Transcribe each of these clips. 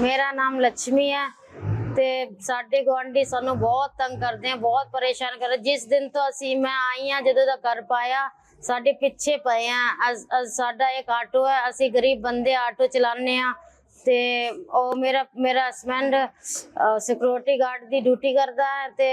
ਮੇਰਾ ਨਾਮ ਲక్ష్ਮੀ ਹੈ ਤੇ ਸਾਡੇ ਗੁਆਂਢੀ ਸਾਨੂੰ ਬਹੁਤ ਤੰਗ ਕਰਦੇ ਆ, ਬਹੁਤ ਪਰੇਸ਼ਾਨ ਕਰਦੇ ਜਿਸ ਦਿਨ ਤੋਂ ਅਸੀਂ ਮੈਂ ਆਈ ਆ ਜਦੋਂ ਦਾ ਕਰ ਪਾਇਆ, ਸਾਡੇ ਪਿੱਛੇ ਪਏ ਆ। ਅਸ- ਸਾਡਾ ਇੱਕ ਆਟੋ ਹੈ, ਅਸੀਂ ਗਰੀਬ ਬੰਦੇ ਆਟੋ ਚਲਾਉਂਦੇ ਆ ਤੇ ਉਹ ਮੇਰਾ ਮੇਰਾ ਹਸਬੰਡ ਸਿਕਿਉਰਿਟੀ ਗਾਰਡ ਦੀ ਡਿਊਟੀ ਕਰਦਾ ਹੈ ਤੇ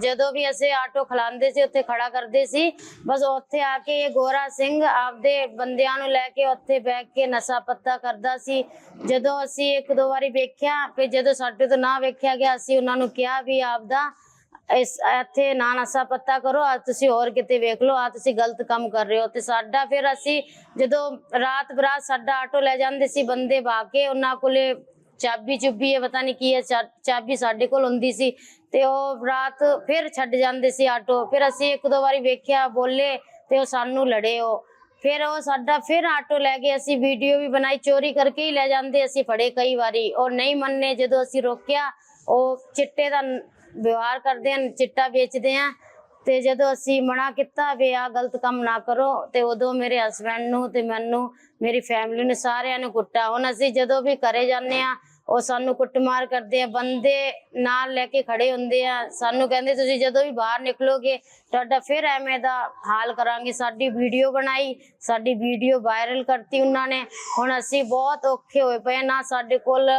ਜਦੋਂ ਵੀ ਅਸੀਂ ਆਟੋ ਖਲਾਉਂਦੇ ਸੀ, ਉੱਥੇ ਖੜਾ ਕਰਦੇ ਸੀ, ਬਸ ਉੱਥੇ ਆ ਕੇ ਇਹ ਗੋਰਾ ਸਿੰਘ ਆਪਦੇ ਬੰਦਿਆਂ ਨੂੰ ਲੈ ਕੇ ਉੱਥੇ ਬੈਠ ਕੇ ਨਸ਼ਾ ਪੱਤਾ ਕਰਦਾ ਸੀ। ਜਦੋਂ ਅਸੀਂ ਇੱਕ ਦੋ ਵਾਰੀ ਵੇਖਿਆ, ਫਿਰ ਜਦੋਂ ਸਾਡੇ ਤੋਂ ਨਾ ਵੇਖਿਆ ਗਿਆ, ਅਸੀਂ ਉਹਨਾਂ ਨੂੰ ਕਿਹਾ ਵੀ ਆਪਦਾ ਇਸ ਇੱਥੇ ਨਾ ਨਸ਼ਾ ਪੱਤਾ ਕਰੋ, ਆ ਤੁਸੀਂ ਹੋਰ ਕਿਤੇ ਵੇਖ ਲਓ, ਆ ਤੁਸੀਂ ਗਲਤ ਕੰਮ ਕਰ ਰਹੇ ਹੋ। ਤੇ ਸਾਡਾ ਫਿਰ ਅਸੀਂ ਜਦੋਂ ਰਾਤ ਬਰਾਤ ਸਾਡਾ ਆਟੋ ਲੈ ਜਾਂਦੇ ਸੀ ਬੰਦੇ ਭਾ ਕੇ, ਉਹਨਾਂ ਕੋਲੇ ਚਾਬੀ ਚੁੱਬੀ ਹੈ, ਪਤਾ ਨਹੀਂ ਕੀ ਹੈ, ਚਾ- ਚਾਬੀ ਸਾਡੇ ਕੋਲ ਹੁੰਦੀ ਸੀ। ਤੇ ਉਹ ਰਾਤ ਫਿਰ ਛੱਡ ਜਾਂਦੇ ਸੀ ਆਟੋ। ਫਿਰ ਅਸੀਂ ਇੱਕ ਦੋ ਵਾਰੀ ਵੇਖਿਆ, ਬੋਲੇ ਤੇ ਉਹ ਸਾਨੂੰ ਲੜੇ ਉਹ। ਫਿਰ ਉਹ ਸਾਡਾ ਫਿਰ ਆਟੋ ਲੈ ਕੇ ਅਸੀਂ ਵੀਡੀਓ ਵੀ ਬਣਾਈ, ਚੋਰੀ ਕਰਕੇ ਹੀ ਲੈ ਜਾਂਦੇ, ਅਸੀਂ ਫੜੇ ਕਈ ਵਾਰੀ। ਉਹ ਨਹੀਂ ਮੰਨੇ, ਜਦੋਂ ਅਸੀਂ ਰੋਕਿਆ, ਉਹ ਚਿੱਟੇ ਦਾ ਵਿਵਹਾਰ ਕਰਦੇ ਹਨ, ਚਿੱਟਾ ਵੇਚਦੇ ਆ ਤੇ ਜਦੋਂ ਅਸੀਂ ਮਨਾ ਕੀਤਾ ਵੀ ਆ ਗਲਤ ਕੰਮ ਨਾ ਕਰੋ ਤੇ ਉਦੋਂ ਮੇਰੇ ਹਸਬੰਡ ਨੂੰ ਤੇ ਮੈਨੂੰ, ਮੇਰੀ ਫੈਮਿਲੀ ਨੂੰ ਸਾਰਿਆਂ ਨੂੰ ਕੁੱਟਾ ਹੁਣ ਅਸੀਂ ਜਦੋਂ ਵੀ ਘਰੇ ਜਾਂਦੇ ਆ ਉਹ ਸਾਨੂੰ ਕੁੱਟਮਾਰ ਕਰਦੇ ਆ, ਬੰਦੇ ਨਾਲ ਲੈ ਕੇ ਖੜੇ ਹੁੰਦੇ ਆ। ਸਾਨੂੰ ਕਹਿੰਦੇ, ਤੁਸੀਂ ਜਦੋਂ ਵੀ ਬਾਹਰ ਨਿਕਲੋਗੇ, ਤੁਹਾਡਾ ਫਿਰ ਐਵੇਂ ਦਾ ਹਾਲ ਕਰਾਂਗੇ। ਸਾਡੀ ਵੀਡੀਓ ਬਣਾਈ, ਸਾਡੀ ਵੀਡੀਓ ਵਾਇਰਲ ਕਰਤੀ ਉਹਨਾਂ ਨੇ। ਹੁਣ ਅਸੀਂ ਬਹੁਤ ਔਖੇ ਹੋਏ ਪਏ ਆ। ਨਾ ਸਾਡੇ ਕੋਲ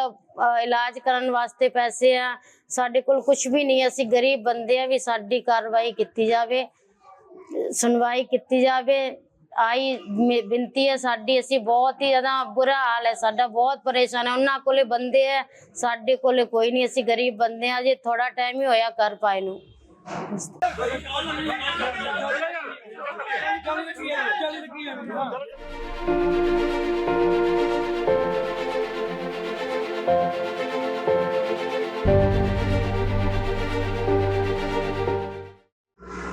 ਇਲਾਜ ਕਰਨ ਵਾਸਤੇ ਪੈਸੇ ਆ। ਸਾਡੇ ਕੋਲ ਕੁਝ ਵੀ ਨਹੀਂ ਅਸੀਂ ਗਰੀਬ ਬੰਦੇ ਆ। ਵੀ ਸਾਡੀ ਕਾਰਵਾਈ ਕੀਤੀ ਜਾਵੇ, ਸੁਣਵਾਈ ਕੀਤੀ ਜਾਵੇ। ਆਈ ਬੇਨਤੀ ਹੈ ਸਾਡੀ, ਅਸੀਂ ਬਹੁਤ ਹੀ ਜ਼ਿਆਦਾ ਬੁਰਾ ਹਾਲ ਹੈ, ਸਾਡਾ ਬਹੁਤ ਪਰੇਸ਼ਾਨ ਹੈ, ਉਹਨਾਂ ਕੋਲੇ ਬੰਦੇ ਹੈ, ਸਾਡੇ ਕੋਲੇ ਕੋਈ ਨਹੀਂ, ਅਸੀਂ ਗਰੀਬ ਬੰਦੇ ਆ ਜੇ ਥੋੜਾ ਟਾਈਮ ਹੀ ਹੋਇਆ ਕਰ ਪਾਏ ਨੂੰ।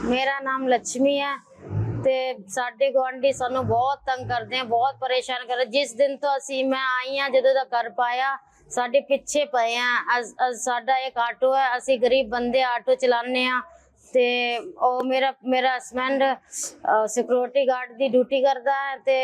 ਮੇਰਾ ਨਾਮ ਲక్ష్ਮੀ ਹੈ ਤੇ ਸਾਡੇ ਗੁਆਂਢੀ ਸਾਨੂੰ ਬਹੁਤ ਤੰਗ ਕਰਦੇ ਆ, ਬਹੁਤ ਪਰੇਸ਼ਾਨ ਕਰਦੇ ਜਿਸ ਦਿਨ ਤੋਂ ਅਸੀਂ, ਮੈਂ ਆਈ ਆ ਜਦੋਂ ਦਾ ਕਰ ਪਾਇਆ, ਸਾਡੇ ਪਿੱਛੇ ਪਏ ਆ। ਅਸ- ਸਾਡਾ ਇੱਕ ਆਟੋ ਹੈ, ਅਸੀਂ ਗਰੀਬ ਬੰਦੇ ਆਟੋ ਚਲਾਉਂਦੇ ਆ। ਤੇ ਉਹ ਮੇਰਾ ਮੇਰਾ ਹਸਬੰਡ ਸਿਕਿਉਰਿਟੀ ਗਾਰਡ ਦੀ ਡਿਊਟੀ ਕਰਦਾ ਹੈ ਤੇ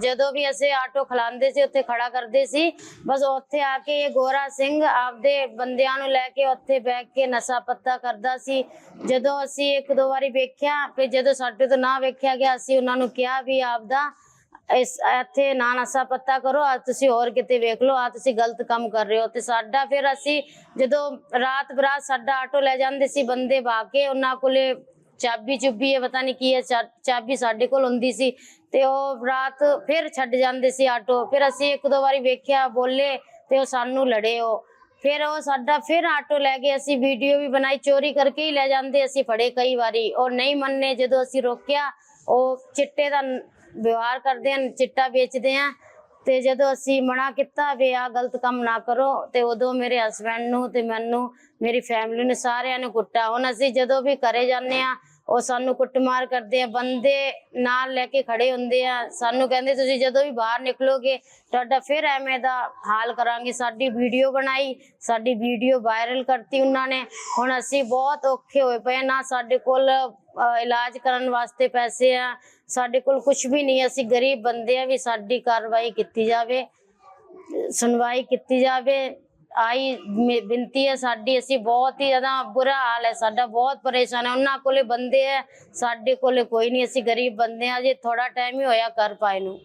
ਜਦੋਂ ਵੀ ਅਸੀਂ ਆਟੋ ਖਲਾਉਂਦੇ ਸੀ, ਉੱਥੇ ਖੜਾ ਕਰਦੇ ਸੀ। ਬਸ ਉੱਥੇ ਆ ਕੇ ਇਹ ਗੋਰਾ ਸਿੰਘ ਆਪਦੇ ਬੰਦਿਆਂ ਨੂੰ ਲੈ ਕੇ ਉੱਥੇ ਬੈਠ ਕੇ ਨਸ਼ਾ ਪੱਤਾ ਕਰਦਾ ਸੀ। ਜਦੋਂ ਅਸੀਂ ਇੱਕ ਦੋ ਵਾਰੀ ਵੇਖਿਆ, ਫਿਰ ਜਦੋਂ ਸਾਡੇ ਤੋਂ ਨਾ ਵੇਖਿਆ ਗਿਆ, ਅਸੀਂ ਉਹਨਾਂ ਨੂੰ ਕਿਹਾ ਵੀ ਆਪਦਾ ਇਸ ਇੱਥੇ ਨਾ ਨਸ਼ਾ ਪੱਤਾ ਕਰੋ, ਆ ਤੁਸੀਂ ਹੋਰ ਕਿਤੇ ਵੇਖ ਲਓ, ਆ ਤੁਸੀਂ ਗਲਤ ਕੰਮ ਕਰ ਰਹੇ ਹੋ। ਤੇ ਸਾਡਾ ਫਿਰ ਅਸੀਂ ਜਦੋਂ ਰਾਤ ਬਰਾਤ ਸਾਡਾ ਆਟੋ ਲੈ ਜਾਂਦੇ ਸੀ, ਬੰਦੇ ਭਾ ਕੇ ਉਹਨਾਂ ਕੋਲੇ ਚਾਬੀ ਚੁੱਬੀ ਹੈ, ਪਤਾ ਨਹੀਂ ਕੀ ਹੈ, ਚਾ- ਚਾਬੀ ਸਾਡੇ ਕੋਲ ਹੁੰਦੀ ਸੀ। ਤੇ ਉਹ ਰਾਤ ਫਿਰ ਛੱਡ ਜਾਂਦੇ ਸੀ ਆਟੋ। ਫਿਰ ਅਸੀਂ ਇੱਕ ਦੋ ਵਾਰੀ ਵੇਖਿਆ, ਬੋਲੇ ਤੇ ਉਹ ਸਾਨੂੰ ਲੜੇ ਉਹ। ਫਿਰ ਉਹ ਸਾਡਾ ਫਿਰ ਆਟੋ ਲੈ ਕੇ ਅਸੀਂ ਵੀਡੀਓ ਵੀ ਬਣਾਈ, ਚੋਰੀ ਕਰਕੇ ਹੀ ਲੈ ਜਾਂਦੇ ਅਸੀਂ ਫੜੇ ਕਈ ਵਾਰੀ। ਉਹ ਨਹੀਂ ਮੰਨੇ ਜਦੋਂ ਅਸੀਂ ਰੋਕਿਆ, ਉਹ ਚਿੱਟੇ ਦਾ ਵਿਵਹਾਰ ਕਰਦੇ ਹਨ, ਚਿੱਟਾ ਵੇਚਦੇ ਆ ਤੇ ਜਦੋਂ ਅਸੀਂ ਮਨਾ ਕੀਤਾ ਵੀ ਆ ਗਲਤ ਕੰਮ ਨਾ ਕਰੋ ਤੇ ਉਦੋਂ ਮੇਰੇ ਹਸਬੰਡ ਨੂੰ ਤੇ ਮੈਨੂੰ, ਮੇਰੀ ਫੈਮਿਲੀ ਨੂੰ ਸਾਰਿਆਂ ਨੂੰ ਕੁੱਟਾ ਹੁਣ ਅਸੀਂ ਜਦੋਂ ਵੀ ਘਰੇ ਜਾਂਦੇ ਆ ਉਹ ਸਾਨੂੰ ਕੁੱਟਮਾਰ ਕਰਦੇ ਆ, ਬੰਦੇ ਨਾਲ ਲੈ ਕੇ ਖੜੇ ਹੁੰਦੇ ਆ। ਸਾਨੂੰ ਕਹਿੰਦੇ, ਤੁਸੀਂ ਜਦੋਂ ਵੀ ਬਾਹਰ ਨਿਕਲੋਗੇ, ਤੁਹਾਡਾ ਫਿਰ ਐਵੇਂ ਦਾ ਹਾਲ ਕਰਾਂਗੇ। ਸਾਡੀ ਵੀਡੀਓ ਬਣਾਈ, ਸਾਡੀ ਵੀਡੀਓ ਵਾਇਰਲ ਕਰਤੀ ਉਹਨਾਂ ਨੇ। ਹੁਣ ਅਸੀਂ ਬਹੁਤ ਔਖੇ ਹੋਏ ਪਏ ਆ। ਨਾ ਸਾਡੇ ਕੋਲ ਇਲਾਜ ਕਰਨ ਵਾਸਤੇ ਪੈਸੇ ਆ। ਸਾਡੇ ਕੋਲ ਕੁਝ ਵੀ ਨਹੀਂ। ਅਸੀਂ ਗਰੀਬ ਬੰਦੇ ਆ ਵੀ ਸਾਡੀ ਕਾਰਵਾਈ ਕੀਤੀ ਜਾਵੇ, ਸੁਣਵਾਈ ਕੀਤੀ ਜਾਵੇ। ਆਈ, ਮੇ- ਬੇਨਤੀ ਹੈ ਸਾਡੀ, ਅਸੀਂ ਬਹੁਤ ਹੀ ਜ਼ਿਆਦਾ ਬੁਰਾ ਹਾਲ ਹੈ, ਸਾਡਾ ਬਹੁਤ ਪਰੇਸ਼ਾਨ ਹੈ। ਉਹਨਾਂ ਕੋਲੇ ਬੰਦੇ ਹੈ, ਸਾਡੇ ਕੋਲੇ ਕੋਈ ਨਹੀਂ, ਅਸੀਂ ਗਰੀਬ ਬੰਦੇ ਆ ਜੇ ਥੋੜਾ ਟਾਈਮ ਹੀ ਹੋਇਆ ਕਰ ਪਾਏ ਨੂੰ।